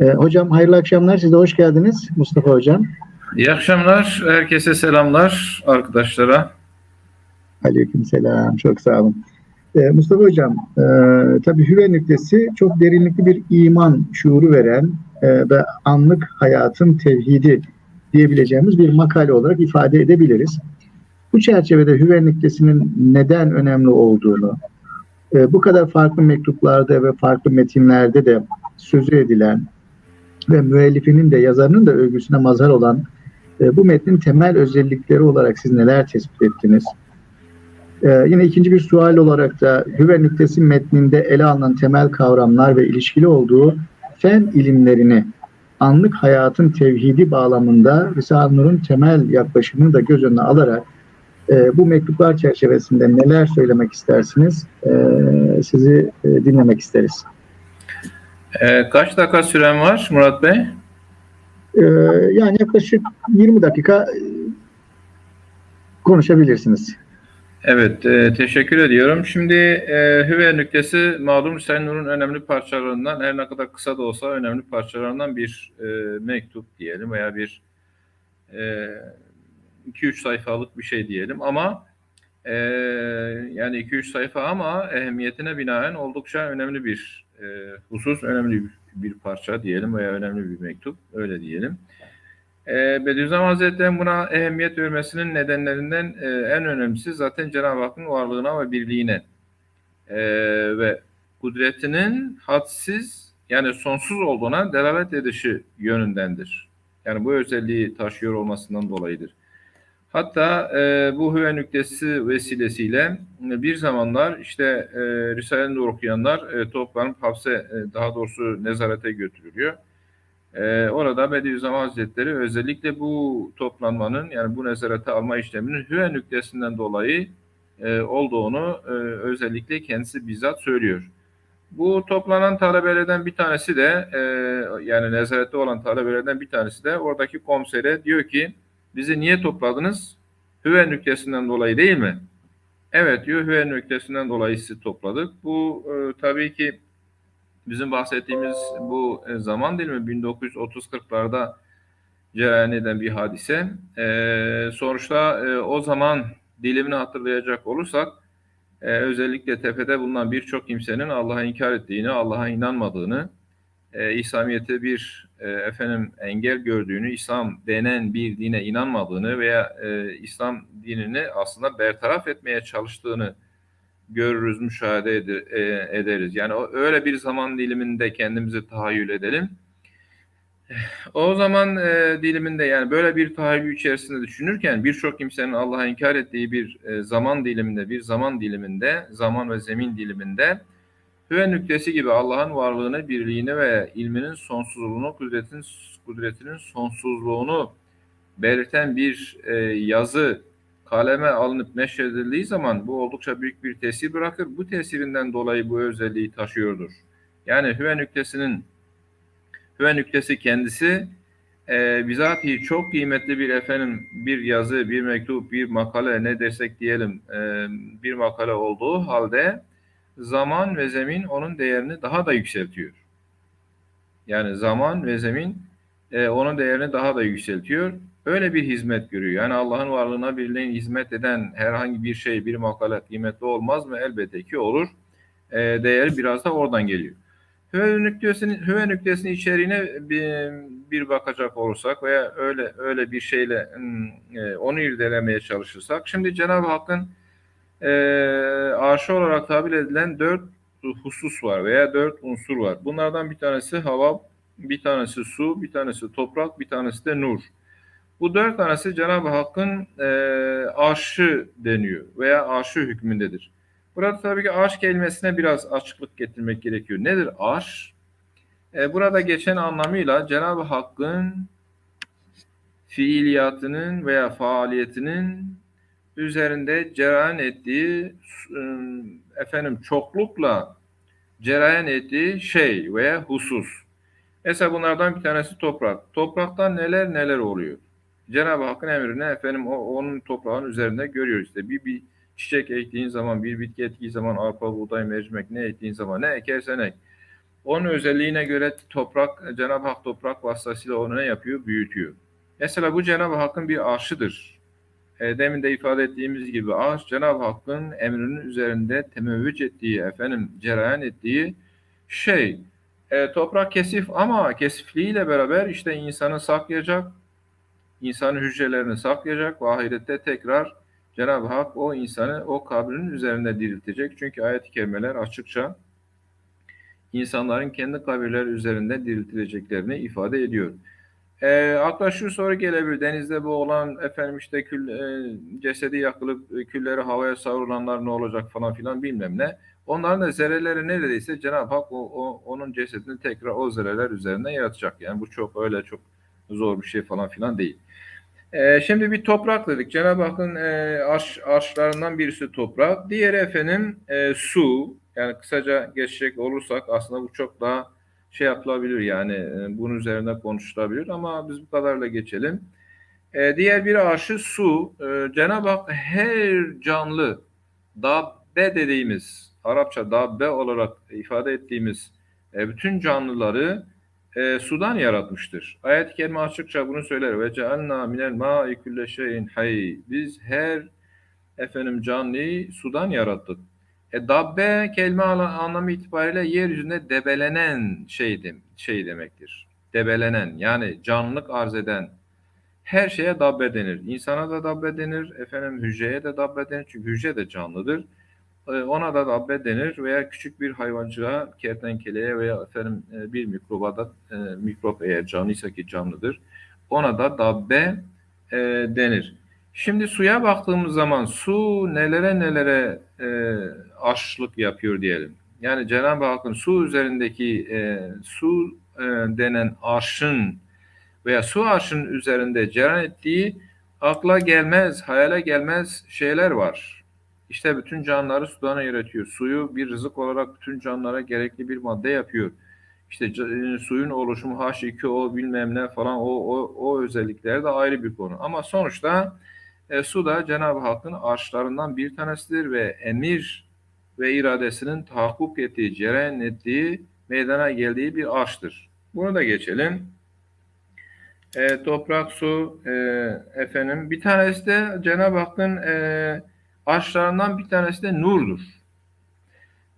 Ee, hocam hayırlı akşamlar. Siz de hoş geldiniz Mustafa Hocam. İyi akşamlar. Herkese selamlar arkadaşlara. Aleyküm selam. Çok sağ olun. Ee, Mustafa Hocam, e, tabii hüve nüktesi çok derinlikli bir iman şuuru veren e, ve anlık hayatın tevhidi diyebileceğimiz bir makale olarak ifade edebiliriz. Bu çerçevede hüve nüktesinin neden önemli olduğunu, e, bu kadar farklı mektuplarda ve farklı metinlerde de sözü edilen ve müellifinin de yazarının da övgüsüne mazhar olan e, bu metnin temel özellikleri olarak siz neler tespit ettiniz? Ee, yine ikinci bir sual olarak da Hüve nüktesi metninde ele alınan temel kavramlar ve ilişkili olduğu fen ilimlerini anlık hayatın tevhidi bağlamında Risale-i Nur'un temel yaklaşımını da göz önüne alarak e, bu mektuplar çerçevesinde neler söylemek istersiniz? E, sizi e, dinlemek isteriz. Ee, kaç dakika süren var Murat Bey? E, yani yaklaşık 20 dakika e, konuşabilirsiniz. Evet, e, teşekkür ediyorum. Şimdi e, Hüve nüktesi malum Risale-i Nur'un önemli parçalarından, her ne kadar kısa da olsa önemli parçalarından bir e, mektup diyelim veya bir 2-3 sayfalık bir şey diyelim ama e, yani 2-3 sayfa ama ehemmiyetine binaen oldukça önemli bir e, husus, önemli bir, bir parça diyelim veya önemli bir mektup, öyle diyelim. E, Bediüzzaman Hazretleri'nin buna ehemmiyet vermesinin nedenlerinden e, en önemlisi zaten Cenab-ı Hakk'ın varlığına ve birliğine e, ve kudretinin hadsiz yani sonsuz olduğuna delalet edişi yönündendir. Yani bu özelliği taşıyor olmasından dolayıdır. Hatta e, bu hüve nüktesi vesilesiyle bir zamanlar işte e, Risale-i okuyanlar e, toplanıp hapse e, daha doğrusu nezarete götürülüyor. E, orada Bediüzzaman Hazretleri özellikle bu toplanmanın yani bu nezarete alma işleminin hüve nüktesinden dolayı e, olduğunu e, özellikle kendisi bizzat söylüyor. Bu toplanan talebelerden bir tanesi de e, yani nezarette olan talebelerden bir tanesi de oradaki komisere diyor ki bizi niye topladınız? Hüve nüktesinden dolayı değil mi? Evet diyor hüve nüktesinden dolayı sizi topladık. Bu e, tabii ki bizim bahsettiğimiz bu e, zaman dilimi 1930-40'larda cereyan eden bir hadise. E, sonuçta e, o zaman dilimini hatırlayacak olursak e, özellikle tepede bulunan birçok kimsenin Allah'a inkar ettiğini, Allah'a inanmadığını, e, İslamiyet'e bir e, efendim engel gördüğünü, İslam denen bir dine inanmadığını veya e, İslam dinini aslında bertaraf etmeye çalıştığını görürüz, müşahede eder, e, ederiz. Yani o, öyle bir zaman diliminde kendimizi tahayyül edelim. O zaman e, diliminde yani böyle bir tahayyül içerisinde düşünürken birçok kimsenin Allah'a inkar ettiği bir e, zaman diliminde, bir zaman diliminde, zaman ve zemin diliminde Hüve nüktesi gibi Allah'ın varlığını, birliğini ve ilminin sonsuzluğunu, kudretin, kudretinin sonsuzluğunu belirten bir e, yazı kaleme alınıp neşredildiği zaman bu oldukça büyük bir tesir bırakır. Bu tesirinden dolayı bu özelliği taşıyordur. Yani hüve nüktesinin hüve nüktesi kendisi e, bizatihi çok kıymetli bir efendim bir yazı, bir mektup, bir makale ne desek diyelim e, bir makale olduğu halde zaman ve zemin onun değerini daha da yükseltiyor. Yani zaman ve zemin e, onun değerini daha da yükseltiyor. Öyle bir hizmet görüyor. Yani Allah'ın varlığına birliğine hizmet eden herhangi bir şey, bir makale kıymetli olmaz mı? Elbette ki olur. E, değeri biraz da oradan geliyor. Hüve nüktesinin, hüve nüktesinin içeriğine bir, bir bakacak olursak veya öyle öyle bir şeyle e, onu irdelemeye çalışırsak, şimdi Cenab-ı Hakk'ın e, arşı olarak tabir edilen dört husus var veya dört unsur var. Bunlardan bir tanesi hava, bir tanesi su, bir tanesi toprak, bir tanesi de nur. Bu dört tanesi Cenab-ı Hakk'ın e, arşı deniyor veya arşı hükmündedir. Burada tabii ki arş kelimesine biraz açıklık getirmek gerekiyor. Nedir arş? E, burada geçen anlamıyla Cenab-ı Hakk'ın fiiliyatının veya faaliyetinin üzerinde cereyan ettiği efendim çoklukla cereyan ettiği şey veya husus. Mesela bunlardan bir tanesi toprak. Topraktan neler neler oluyor. Cenab-ı Hakk'ın emrine efendim o, onun toprağın üzerinde görüyoruz işte bir, bir çiçek ektiğin zaman, bir bitki ektiğin zaman arpa, buğday, mercimek ne ektiğin zaman ne ekersen ek. Onun özelliğine göre toprak, Cenab-ı Hak toprak vasıtasıyla onu ne yapıyor? Büyütüyor. Mesela bu Cenab-ı Hakk'ın bir arşıdır. E, demin de ifade ettiğimiz gibi arş Cenab-ı Hakk'ın emrinin üzerinde temevvüc ettiği, efendim cereyan ettiği şey. E, toprak kesif ama kesifliğiyle beraber işte insanı saklayacak, insanın hücrelerini saklayacak ve ahirette tekrar Cenab-ı Hak o insanı o kabrinin üzerinde diriltecek. Çünkü ayet-i kerimeler açıkça insanların kendi kabirleri üzerinde diriltileceklerini ifade ediyor. E, akla şu soru gelebilir. Denizde bu olan efendim işte kül, e, cesedi yakılıp e, külleri havaya savrulanlar ne olacak falan filan bilmem ne. Onların da zerreleri neredeyse Cenab-ı Hak o, o, onun cesedini tekrar o zerreler üzerinden yaratacak. Yani bu çok öyle çok zor bir şey falan filan değil. E, şimdi bir toprak dedik. Cenab-ı Hakk'ın e, arş, arşlarından birisi toprak. Diğeri efendim e, su. Yani kısaca geçecek olursak aslında bu çok daha şey yapılabilir yani e, bunun üzerinde konuşulabilir ama biz bu kadarla geçelim. E, diğer bir arşı su. E, Cenab-ı Hak her canlı dabbe dediğimiz Arapça dabbe olarak ifade ettiğimiz e, bütün canlıları e, sudan yaratmıştır. Ayet-i kerime açıkça bunu söyler. Ve cealna minel ma'i kulle şeyin hayy. Biz her efendim canlıyı sudan yarattık. E, dabbe kelime anlamı itibariyle yeryüzünde debelenen şey, dem şey demektir. Debelenen yani canlılık arz eden her şeye dabbe denir. İnsana da dabbe denir, efendim hücreye de dabbe denir çünkü hücre de canlıdır. E, ona da dabbe denir veya küçük bir hayvancığa, kertenkeleye veya efendim e, bir mikroba da e, mikrop eğer canlıysa ki canlıdır. Ona da dabbe e, denir. Şimdi suya baktığımız zaman su nelere nelere e, aşlık yapıyor diyelim. Yani Cenab-ı Hakk'ın su üzerindeki e, su e, denen arşın veya su arşının üzerinde cereyan ettiği akla gelmez, hayale gelmez şeyler var. İşte bütün canlıları sudan yaratıyor. Suyu bir rızık olarak bütün canlılara gerekli bir madde yapıyor. İşte e, suyun oluşumu H2O bilmem ne falan o, o, o özellikleri de ayrı bir konu. Ama sonuçta e, su da Cenab-ı Hakk'ın arşlarından bir tanesidir ve emir ve iradesinin tahakkuk ettiği, cereyan ettiği, meydana geldiği bir arştır. Bunu da geçelim. E, toprak, su, e, efendim. Bir tanesi de Cenab-ı Hakk'ın e, arşlarından bir tanesi de nurdur.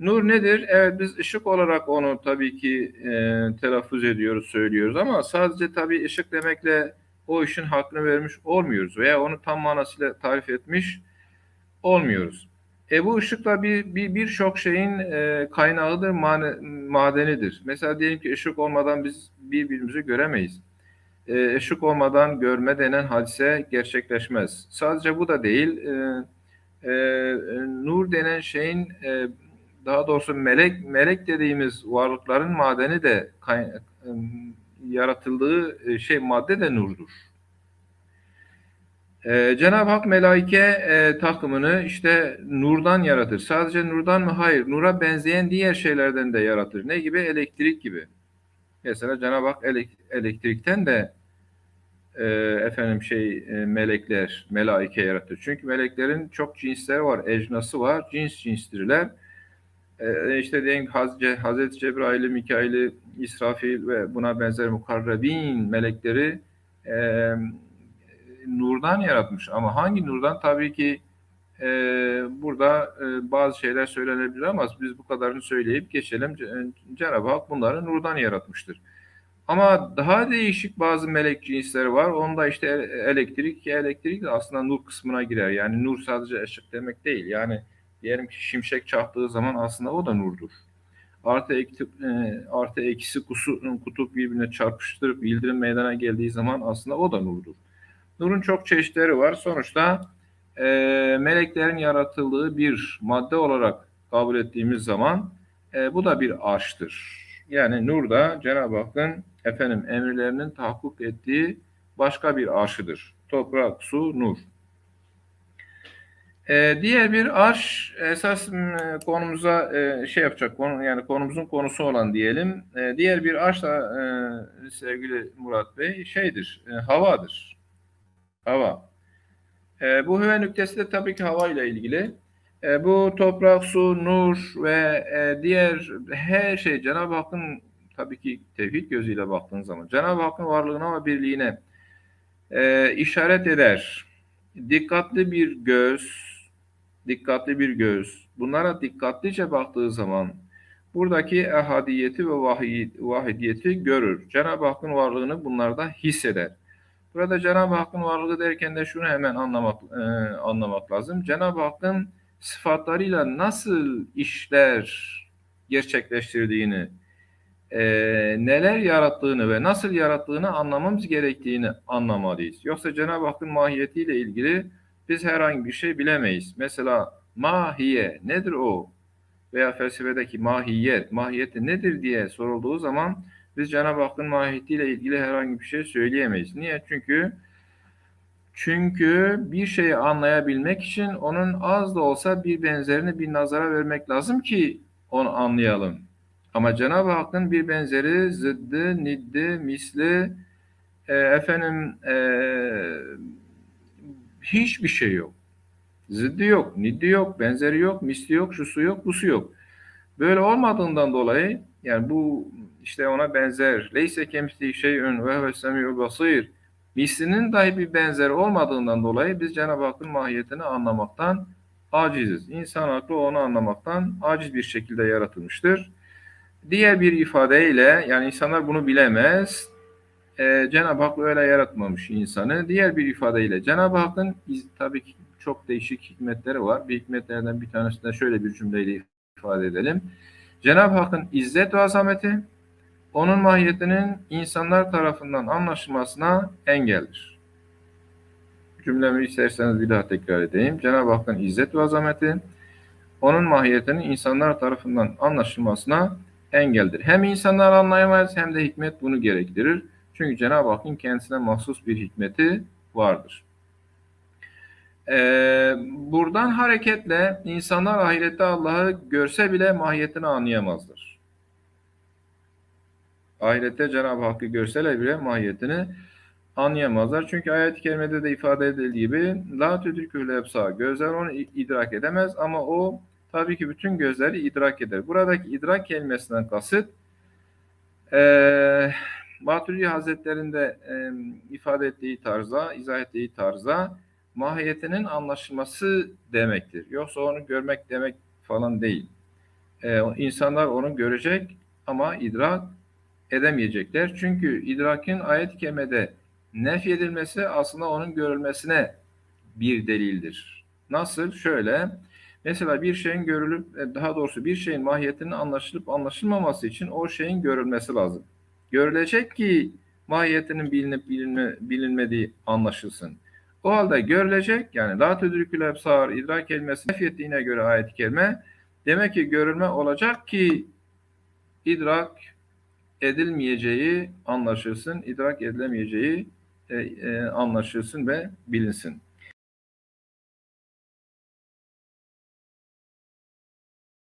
Nur nedir? Evet biz ışık olarak onu tabii ki e, telaffuz ediyoruz, söylüyoruz ama sadece tabii ışık demekle o işin hakkını vermiş olmuyoruz veya onu tam manasıyla tarif etmiş olmuyoruz. E bu ışıkla bir bir birçok şeyin e, kaynağıdır, mane, madenidir. Mesela diyelim ki ışık olmadan biz birbirimizi göremeyiz. E, ışık olmadan görme denen hadise gerçekleşmez. Sadece bu da değil. E, e, nur denen şeyin e, daha doğrusu melek melek dediğimiz varlıkların madeni de kay, e, yaratıldığı e, şey madde de nurdur. Ee, Cenab-ı Hak melaike e, takımını işte nurdan yaratır. Sadece nurdan mı? Hayır. Nura benzeyen diğer şeylerden de yaratır. Ne gibi? Elektrik gibi. Mesela Cenab-ı Hak elek- elektrikten de e, efendim şey e, melekler, melaike yaratır. Çünkü meleklerin çok cinsleri var, ecnası var, cins cinstirler. E, işte diyelim Hazreti Cebrail'i, Mikail'i, İsrafil ve buna benzer mukarrabin melekleri e, nurdan yaratmış. Ama hangi nurdan? Tabii ki e, burada e, bazı şeyler söylenebilir ama biz bu kadarını söyleyip geçelim. C- Cenab-ı Hak bunları nurdan yaratmıştır. Ama daha değişik bazı melek cinsleri var. Onda işte e- elektrik, elektrik de aslında nur kısmına girer. Yani nur sadece ışık demek değil. Yani diyelim ki şimşek çaktığı zaman aslında o da nurdur. Artı, eksi, e, artı eksi kusu, kutup birbirine çarpıştırıp yıldırım meydana geldiği zaman aslında o da nurdur. Nurun çok çeşitleri var. Sonuçta e, meleklerin yaratıldığı bir madde olarak kabul ettiğimiz zaman e, bu da bir arştır. Yani nur da Cenab-ı Hakk'ın efendim emirlerinin tahakkuk ettiği başka bir arşıdır. Toprak, su, nur. E, diğer bir arş esas konumuza e, şey yapacak konu yani konumuzun konusu olan diyelim. E, diğer bir arş da e, sevgili Murat Bey şeydir, e, havadır. Hava. E, bu hüve nüktesi de tabii ki hava ile ilgili. E, bu toprak, su, nur ve e, diğer her şey Cenab-ı Hakk'ın tabii ki tevhid gözüyle baktığın zaman Cenab-ı Hakk'ın varlığına ve birliğine e, işaret eder. Dikkatli bir göz, dikkatli bir göz. Bunlara dikkatlice baktığı zaman buradaki ehadiyeti ve vahidiyeti görür. Cenab-ı Hakk'ın varlığını bunlarda hisseder. Burada Cenab-ı Hakk'ın varlığı derken de şunu hemen anlamak e, anlamak lazım. Cenab-ı Hakk'ın sıfatlarıyla nasıl işler gerçekleştirdiğini, e, neler yarattığını ve nasıl yarattığını anlamamız gerektiğini anlamalıyız. Yoksa Cenab-ı Hakk'ın mahiyetiyle ilgili biz herhangi bir şey bilemeyiz. Mesela mahiye nedir o? Veya felsefedeki mahiyet, mahiyeti nedir diye sorulduğu zaman biz Cenab-ı Hakk'ın mahiyetiyle ilgili herhangi bir şey söyleyemeyiz. Niye? Çünkü çünkü bir şeyi anlayabilmek için onun az da olsa bir benzerini bir nazara vermek lazım ki onu anlayalım. Ama Cenab-ı Hakk'ın bir benzeri, zıddı, niddi, misli, e, efendim e, hiçbir şey yok. Zıddı yok, niddi yok, benzeri yok, misli yok, şusu yok, busu yok. Böyle olmadığından dolayı yani bu işte ona benzer. Leyse kemisli şeyün ve huve semi'ul basir. Mislinin dahi bir benzeri olmadığından dolayı biz Cenab-ı Hakk'ın mahiyetini anlamaktan aciziz. İnsan aklı onu anlamaktan aciz bir şekilde yaratılmıştır. Diğer bir ifadeyle yani insanlar bunu bilemez. Ee, Cenab-ı Hak öyle yaratmamış insanı. Diğer bir ifadeyle Cenab-ı Hakk'ın iz- tabii ki çok değişik hikmetleri var. Bir hikmetlerden bir tanesi de şöyle bir cümleyle ifade edelim. Cenab-ı Hakk'ın izzet ve azameti onun mahiyetinin insanlar tarafından anlaşılmasına engeldir. Cümlemi isterseniz bir daha tekrar edeyim. Cenab-ı Hakk'ın izzet ve azameti onun mahiyetinin insanlar tarafından anlaşılmasına engeldir. Hem insanlar anlayamaz hem de hikmet bunu gerektirir. Çünkü Cenab-ı Hakk'ın kendisine mahsus bir hikmeti vardır. Ee, buradan hareketle insanlar ahirette Allah'ı görse bile mahiyetini anlayamazlar. Ahirette Cenab-ı Hakk'ı görseler bile mahiyetini anlayamazlar. Çünkü ayet-i kerimede de ifade edildiği gibi la tüdrikül ebsar. Gözler onu idrak edemez ama o tabii ki bütün gözleri idrak eder. Buradaki idrak kelimesinden kasıt eee Maturidi Hazretleri'nde e, ifade ettiği tarza, izah ettiği tarza mahiyetinin anlaşılması demektir. Yoksa onu görmek demek falan değil. E, insanlar onu görecek ama idrak edemeyecekler. Çünkü idrakin ayet-i kerimede nefyedilmesi aslında onun görülmesine bir delildir. Nasıl? Şöyle, mesela bir şeyin görülüp, e, daha doğrusu bir şeyin mahiyetinin anlaşılıp anlaşılmaması için o şeyin görülmesi lazım. Görülecek ki mahiyetinin bilinip bilinme, bilinmediği anlaşılsın. O halde görülecek yani la tüdrükül ebsar idrak kelimesi nefyettiğine göre ayet-i demek ki görülme olacak ki idrak edilmeyeceği anlaşılsın, idrak edilemeyeceği e, e, anlaşılsın ve bilinsin.